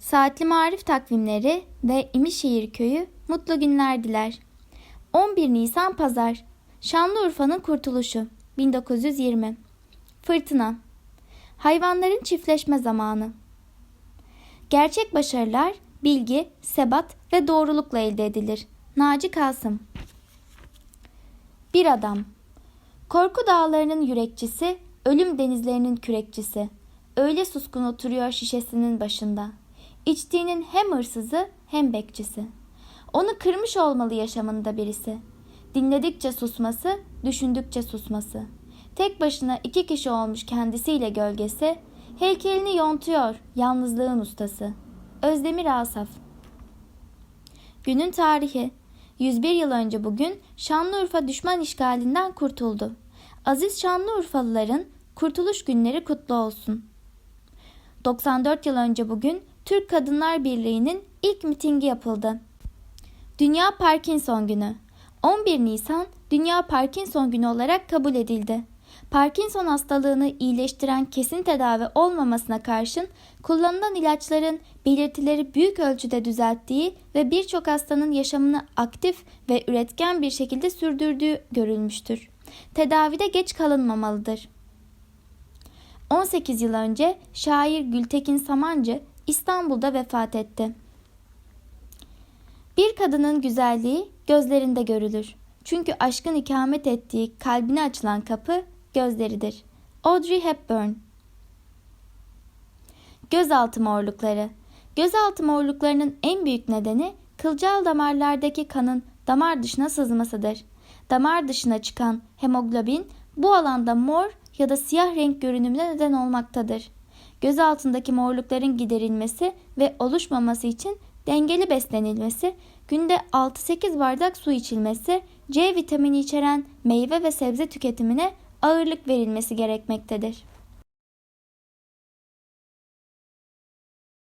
Saatli Marif takvimleri ve İmişehir Köyü mutlu günler diler. 11 Nisan Pazar Şanlıurfa'nın kurtuluşu 1920 Fırtına Hayvanların çiftleşme zamanı Gerçek başarılar bilgi, sebat ve doğrulukla elde edilir. Naci Kasım Bir adam Korku dağlarının yürekçisi, ölüm denizlerinin kürekçisi. Öyle suskun oturuyor şişesinin başında. İçtiğinin hem hırsızı hem bekçisi. Onu kırmış olmalı yaşamında birisi. Dinledikçe susması, düşündükçe susması. Tek başına iki kişi olmuş kendisiyle gölgesi, heykelini yontuyor yalnızlığın ustası. Özdemir Asaf Günün tarihi 101 yıl önce bugün Şanlıurfa düşman işgalinden kurtuldu. Aziz Şanlıurfalıların kurtuluş günleri kutlu olsun. 94 yıl önce bugün Türk Kadınlar Birliği'nin ilk mitingi yapıldı. Dünya Parkinson Günü 11 Nisan Dünya Parkinson Günü olarak kabul edildi. Parkinson hastalığını iyileştiren kesin tedavi olmamasına karşın kullanılan ilaçların belirtileri büyük ölçüde düzelttiği ve birçok hastanın yaşamını aktif ve üretken bir şekilde sürdürdüğü görülmüştür. Tedavide geç kalınmamalıdır. 18 yıl önce şair Gültekin Samancı İstanbul'da vefat etti. Bir kadının güzelliği gözlerinde görülür. Çünkü aşkın ikamet ettiği kalbine açılan kapı gözleridir. Audrey Hepburn Gözaltı morlukları Gözaltı morluklarının en büyük nedeni kılcal damarlardaki kanın damar dışına sızmasıdır. Damar dışına çıkan hemoglobin bu alanda mor ya da siyah renk görünümüne neden olmaktadır. Göz altındaki morlukların giderilmesi ve oluşmaması için dengeli beslenilmesi, günde 6-8 bardak su içilmesi, C vitamini içeren meyve ve sebze tüketimine ağırlık verilmesi gerekmektedir.